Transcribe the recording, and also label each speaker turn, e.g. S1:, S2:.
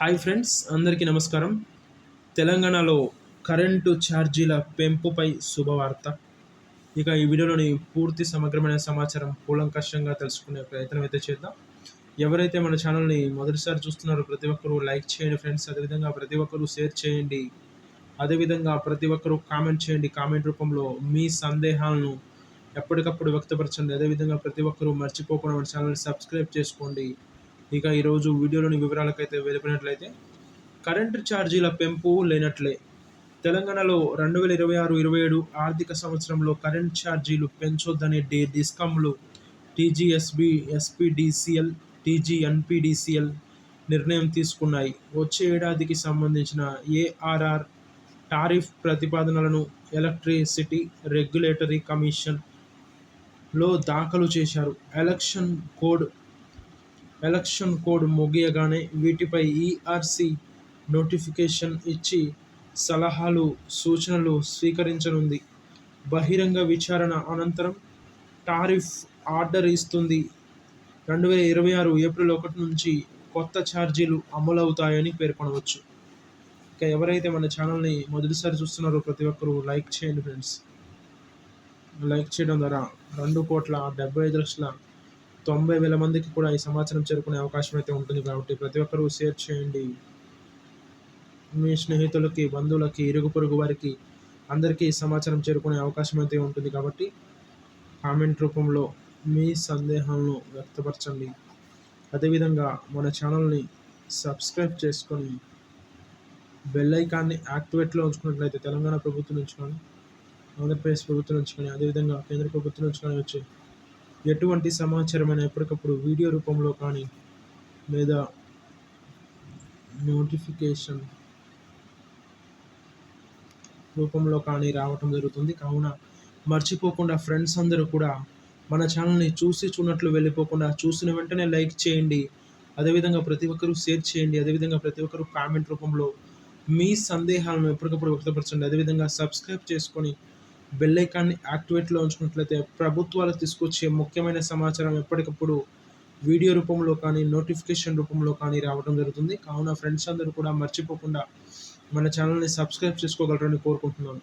S1: Hi friends అందరికీ నమస్కారం. తెలంగాణలో కరెంటు ఛార్జీల పెంపుపై శుభవార్త. ఇక ఈ వీడియోలోని పూర్తి సమగ్రమైన సమాచారం కూలంకషంగా తెలుసుకునే ప్రయత్నం అయితే చేద్దాం. ఎవరైతే మన ఛానల్ని మొదటిసారి చూస్తున్నారో ప్రతి ఒక్కరూ లైక్ చేయండి ఫ్రెండ్స్. అదేవిధంగా ప్రతి ఒక్కరూ షేర్ చేయండి. అదేవిధంగా ప్రతి ఒక్కరూ కామెంట్ చేయండి. కామెంట్ రూపంలో మీ సందేహాలను ఎప్పటికప్పుడు వ్యక్తపరచండి. అదేవిధంగా ప్రతి ఒక్కరూ మర్చిపోకుండా మన ఛానల్ని సబ్స్క్రైబ్ చేసుకోండి. ఇక ఈరోజు వీడియోలోని వివరాలకైతే వెళ్ళిపోయినట్లయితే కరెంటు ఛార్జీల పెంపు లేనట్లే. తెలంగాణలో రెండు వేల ఇరవై ఆరు ఇరవై ఏడు ఆర్థిక సంవత్సరంలో కరెంట్ ఛార్జీలు పెంచొద్దనే డి డిస్కమ్లు టీజీఎస్బి ఎస్పీడీసీఎల్ టీజీఎన్పీడీసీఎల్ నిర్ణయం తీసుకున్నాయి. వచ్చే ఏడాదికి సంబంధించిన ఏఆర్ఆర్ టారిఫ్ ప్రతిపాదనలను ఎలక్ట్రిసిటీ రెగ్యులేటరీ కమిషన్లో దాఖలు చేశారు. ఎలక్షన్ కోడ్ ఎలక్షన్ కోడ్ ముగియగానే వీటిపై ఈఆర్సీ నోటిఫికేషన్ ఇచ్చి సలహాలు సూచనలు స్వీకరించనుంది. బహిరంగ విచారణ అనంతరం టారిఫ్ ఆర్డర్ ఇస్తుంది. రెండు వేల ఇరవై ఆరు ఏప్రిల్ ఒకటి నుంచి కొత్త ఛార్జీలు అమలవుతాయని పేర్కొనవచ్చు. ఇక ఎవరైతే మన ఛానల్ని మొదటిసారి చూస్తున్నారో ప్రతి ఒక్కరూ లైక్ చేయండి ఫ్రెండ్స్. లైక్ చేయడం ద్వారా రెండు కోట్ల డెబ్బై ఐదు లక్షల తొంభై వేల మందికి కూడా ఈ సమాచారం చేరుకునే అవకాశం అయితే ఉంటుంది కాబట్టి ప్రతి ఒక్కరూ షేర్ చేయండి. మీ స్నేహితులకి బంధువులకి ఇరుగు పొరుగు వారికి అందరికీ ఈ సమాచారం చేరుకునే అవకాశం అయితే ఉంటుంది కాబట్టి కామెంట్ రూపంలో మీ సందేహాలను వ్యక్తపరచండి. అదేవిధంగా మన ఛానల్ని సబ్స్క్రైబ్ చేసుకొని బెల్ ఐకాన్ని యాక్టివేట్లో ఉంచుకున్నట్లయితే తెలంగాణ ప్రభుత్వం నుంచి కానీ ఆంధ్రప్రదేశ్ ప్రభుత్వం నుంచి కానీ అదేవిధంగా కేంద్ర ప్రభుత్వం నుంచి కానీ వచ్చే ఎటువంటి సమాచారమైన ఎప్పటికప్పుడు వీడియో రూపంలో కానీ లేదా నోటిఫికేషన్ రూపంలో కానీ రావటం జరుగుతుంది. కావున మర్చిపోకుండా ఫ్రెండ్స్ అందరూ కూడా మన ఛానల్ని చూసి చూనట్లు వెళ్ళిపోకుండా చూసిన వెంటనే లైక్ చేయండి. అదేవిధంగా ప్రతి ఒక్కరూ షేర్ చేయండి. అదేవిధంగా ప్రతి ఒక్కరూ కామెంట్ రూపంలో మీ సందేహాలను ఎప్పటికప్పుడు వ్యక్తపరచండి. అదేవిధంగా సబ్స్క్రైబ్ చేసుకొని బెల్ ఐకాన్ని యాక్టివేట్లో ఉంచుకున్నట్లయితే ప్రభుత్వాలు తీసుకొచ్చే ముఖ్యమైన సమాచారం ఎప్పటికప్పుడు వీడియో రూపంలో కానీ నోటిఫికేషన్ రూపంలో కానీ రావడం జరుగుతుంది. కావున ఫ్రెండ్స్ అందరూ కూడా మర్చిపోకుండా మన ఛానల్ని సబ్స్క్రైబ్ చేసుకోగలరని కోరుకుంటున్నాను.